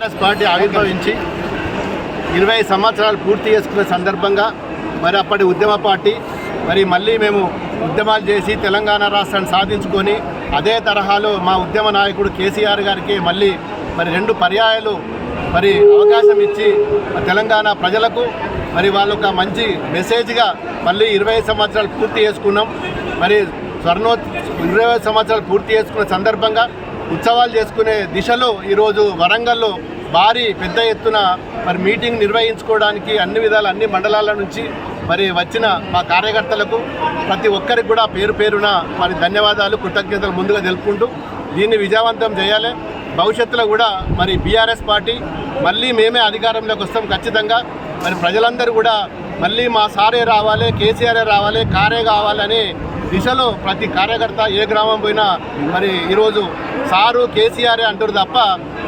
TRS party ఆవిర్భవించి ఇరవై సంవత్సరాలు పూర్తి చేసుకున్న సందర్భంగా మరి అప్పటి ఉద్యమ పార్టీ మరి మళ్ళీ మేము ఉద్యమాలు చేసి తెలంగాణ రాష్ట్రాన్ని సాధించుకొని అదే తరహాలో మా ఉద్యమ నాయకుడు కేసీఆర్ గారికి మళ్ళీ మరి రెండు పర్యాయాలు మరి అవకాశం ఇచ్చి తెలంగాణ ప్రజలకు మరి వాళ్ళు ఒక మంచి మెసేజ్గా మళ్ళీ ఇరవై సంవత్సరాలు పూర్తి చేసుకున్నాం. మరి స్వర్ణో ఇరవై సంవత్సరాలు పూర్తి చేసుకున్న సందర్భంగా ఉత్సవాలు చేసుకునే దిశలో ఈరోజు వరంగల్లో భారీ పెద్ద ఎత్తున మరి మీటింగ్ నిర్వహించుకోవడానికి అన్ని విధాల అన్ని మండలాల నుంచి మరి వచ్చిన మా కార్యకర్తలకు ప్రతి ఒక్కరికి కూడా పేరు పేరున మరి ధన్యవాదాలు కృతజ్ఞతలు ముందుగా తెలుపుకుంటూ దీన్ని విజయవంతం చేయాలి. భవిష్యత్తులో కూడా మరి బీఆర్ఎస్ పార్టీ మళ్ళీ మేమే అధికారంలోకి వస్తాం ఖచ్చితంగా. మరి ప్రజలందరూ కూడా మళ్ళీ మా సారే రావాలి కేసీఆర్ఏ రావాలి కారే కావాలని దిశలో ప్రతి కార్యకర్త ఏ గ్రామం పోయినా మరి ఈరోజు సారు కేసీఆర్ అంటారు తప్ప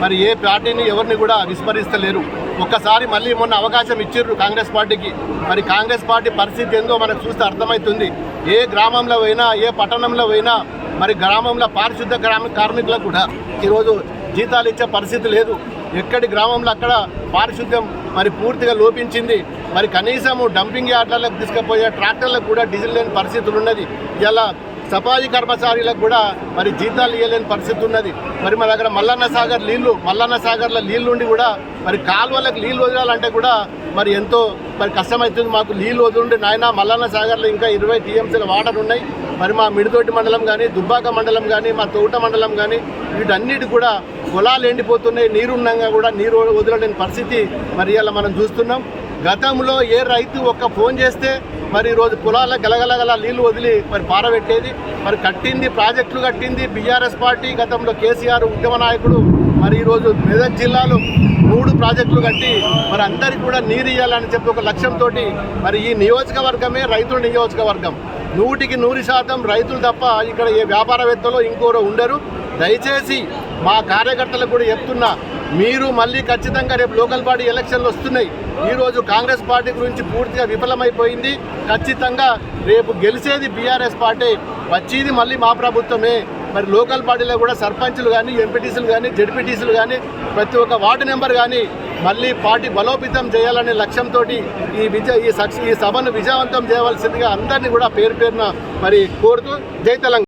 మరి ఏ పార్టీని ఎవరిని కూడా విస్మరిస్తలేరు. ఒక్కసారి మళ్ళీ మొన్న అవకాశం ఇచ్చిర్రు కాంగ్రెస్ పార్టీకి. మరి కాంగ్రెస్ పార్టీ పరిస్థితి ఏందో మనకు చూస్తే అర్థమవుతుంది. ఏ గ్రామంలో పోయినా ఏ పట్టణంలో పోయినా మరి గ్రామంలో పారిశుద్ధ గ్రామ కార్మికులకు కూడా ఈరోజు జీతాలు ఇచ్చే పరిస్థితి లేదు. ఎక్కడి గ్రామంలో అక్కడ పారిశుద్ధ్యం మరి పూర్తిగా లోపించింది. మరి కనీసము డంపింగ్ యార్డ్లకు తీసుకుపోయే ట్రాక్టర్లకు కూడా డీజిల్ లేని పరిస్థితులు ఉన్నది. ఇలా సఫాయి కర్మచారీలకు కూడా మరి జీతాలు ఇవ్వలేని పరిస్థితి ఉన్నది. మరి మా దగ్గర మల్లన్న సాగర్ నీళ్ళు మల్లన్న సాగర్లో నీళ్ళుండి కూడా మరి కాలువలకు నీళ్ళు వదలాలంటే కూడా మరి ఎంతో మరి కష్టమవుతుంది మాకు నీళ్ళు వదులుండి నాయన. మల్లన్న సాగర్లో ఇంకా ఇరవై టీఎంసీల వాటర్ ఉన్నాయి. మరి మా మిడితోటి మండలం కానీ దుబ్బాక మండలం కానీ మా తోట మండలం కానీ వీటన్నిటి కూడా పొలాలు ఎండిపోతున్నాయి నీరున్నంగా కూడా నీరు వదలలేని పరిస్థితి మరి ఇలా మనం చూస్తున్నాం. గతంలో ఏ రైతు ఒక్క ఫోన్ చేస్తే మరి ఈరోజు పొలాల గలగలగల నీళ్ళు వదిలి మరి పారబెట్టేది. మరి కట్టింది ప్రాజెక్టులు కట్టింది బీఆర్ఎస్ పార్టీ గతంలో కేసీఆర్ ఉద్యమ నాయకుడు. మరి ఈరోజు మెదక్ జిల్లాలో మూడు ప్రాజెక్టులు కట్టి మరి అందరికీ కూడా నీరు ఇవ్వాలని చెప్పి ఒక లక్ష్యంతో మరి ఈ నియోజకవర్గమే రైతుల నియోజకవర్గం. నూటికి నూరు శాతం రైతులు తప్ప ఇక్కడ ఏ వ్యాపారవేత్తలో ఇంకోరు ఉండరు. దయచేసి మా కార్యకర్తలకు కూడా చెప్తున్నా మీరు మళ్ళీ ఖచ్చితంగా రేపు లోకల్ బాడీ ఎలక్షన్లు వస్తున్నాయి. ఈరోజు కాంగ్రెస్ పార్టీ గురించి పూర్తిగా విఫలమైపోయింది. ఖచ్చితంగా రేపు గెలిచేది బీఆర్ఎస్ పార్టీ వచ్చేది మళ్ళీ మా ప్రభుత్వమే. మరి లోకల్ పార్టీలో కూడా సర్పంచులు కానీ ఎంపీటీసీలు కానీ జడ్పీటీసీలు కానీ ప్రతి ఒక్క వార్డు నెంబర్ కానీ మళ్ళీ పార్టీ బలోపేతం చేయాలనే లక్ష్యంతో ఈ విజయ ఈ సక్స ఈ సభను విజయవంతం చేయవలసిందిగా అందరినీ కూడా పేరు పేరున మరి కోరుతూ జై తెలంగాణ.